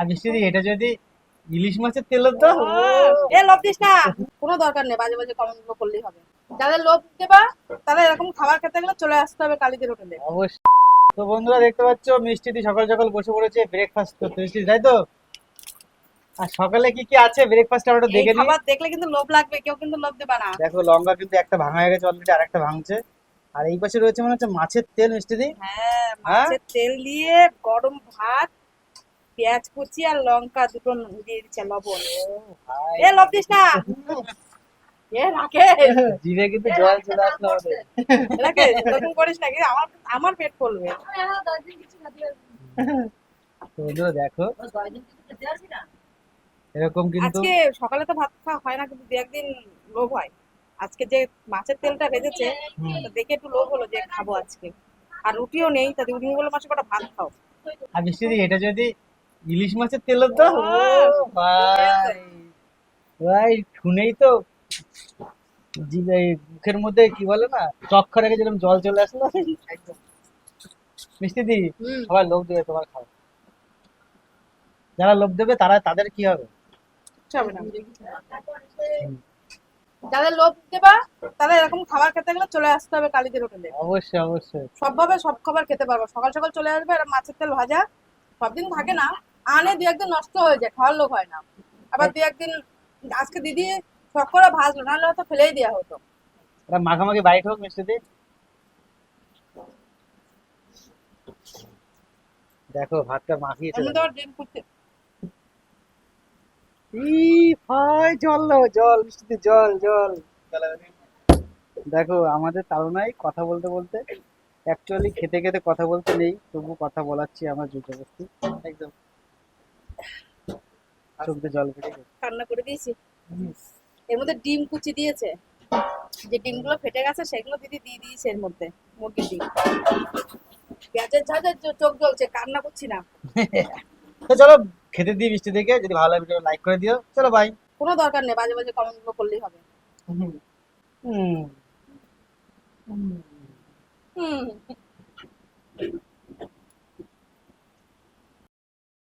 আর মিষ্টি এটা যদি ইলিশ মাছের এ লোভ দিস না কোনো দরকার নেই বাজে বাজে কমেন্ট করলেই হবে। যাদের লোভ দেবা তারা এরকম খাবার খেতে গেলে চলে আসতে হবে কালীদের হোটেলে। অবশ্যই। তো বন্ধুরা দেখতে পাচ্ছ মিষ্টি দি সকাল সকাল বসে পড়েছে ব্রেকফাস্ট করতে। মিষ্টি তাই তো? আর সকালে কি কি আছে ব্রেকফাস্ট আমরা একটু দেখে নিই। খাবার দেখলে কিন্তু লোভ লাগবে কেউ কিন্তু লোভ দেবা না। দেখো লঙ্কা কিন্তু একটা ভাঙা হয়ে গেছে অলরেডি আরেকটা ভাঙছে। আর এই পাশে রয়েছে মনে হচ্ছে মাছের তেল মিষ্টি দি। হ্যাঁ হ্যাঁ? মাছের তেল দিয়ে গরম ভাত পেঁয়াজ কুচি আর লঙ্কা দুটো দিয়ে দিচ্ছে লবণ এ লোভ দিস না এ রাখে জিভে কিন্তু জল চলে আসলো আমাদের। রাখে এরকম করিস না কিন্তু আমার আমার পেট ফুলবে। দেখো এরকম কিন্তু আজকে সকালে তো ভাত খাওয়া হয় না কিন্তু দু একদিন লোভ হয়। আজকে যে মাছের তেলটা ভেজেছে দেখে একটু লোভ হলো যে খাব আজকে। আর রুটিও নেই তা তুমি বলে মাসে কটা ভাত খাও? আর মিষ্টি এটা যদি ইলিশ মাছের তেল হতো ও ভাই। ভাই শুনেই তো মুখের মধ্যে কি বলে না চক্কর রেখে যেরকম জল চলে আসলো মিষ্টি দি সবাই লোভ দেবে তোমার খাও যারা লোভ দেবে তারা তাদের কি হবে? যাদের লোভ দেবা তারা এরকম খাবার খেতে গেলে চলে আসতে হবে কালীদের হোটেলে। অবশ্যই অবশ্যই। সবভাবে সব খাবার খেতে পারব। সকাল সকাল চলে আসবে আর মাছের তেল ভাজা সব দিন থাকে না। আনে দু একদিন নষ্ট হয়ে যায় খাওয়ার লোক হয় না। আবার দু একদিন আজকে দিদি করে ভাজলো নাহলে হয়তো ফেলেই দেওয়া হতো। এটা মাখামাখি বাইট হোক মিষ্টি দি। দেখো ভাতটা মাখিয়েছে মধ্যে আবার ডিম কুচি ই ভাই জল জল মিষ্টিতে জল জল। দেখো আমাদের তাড়নায় কথা বলতে বলতে অ্যাকচুয়ালি খেতে খেতে কথা বলতে নেই তবু কথা বলাচ্ছি আমরা জবরদস্তি একদম। চোখ দিয়ে জল ফেটে গেছে। রান্না করে দিয়েছি। এর মধ্যে ডিম কুচি দিয়েছে। যে ডিমগুলো ফেটে গেছে সেগুলো দিদি দিয়ে দিয়েছে এর মধ্যে মুরগির ডিম। পেঁয়াজের ঝাঁঝের চোখ জ্বলছে কান্না করছি না। তো চলো খেতে দিই মিষ্টি থেকে যদি ভালো লাগে ভিডিও লাইক করে দিও। চলো বাই কোনো দরকার নেই বাজে বাজে কমেন্ট করলেই হবে। হুম।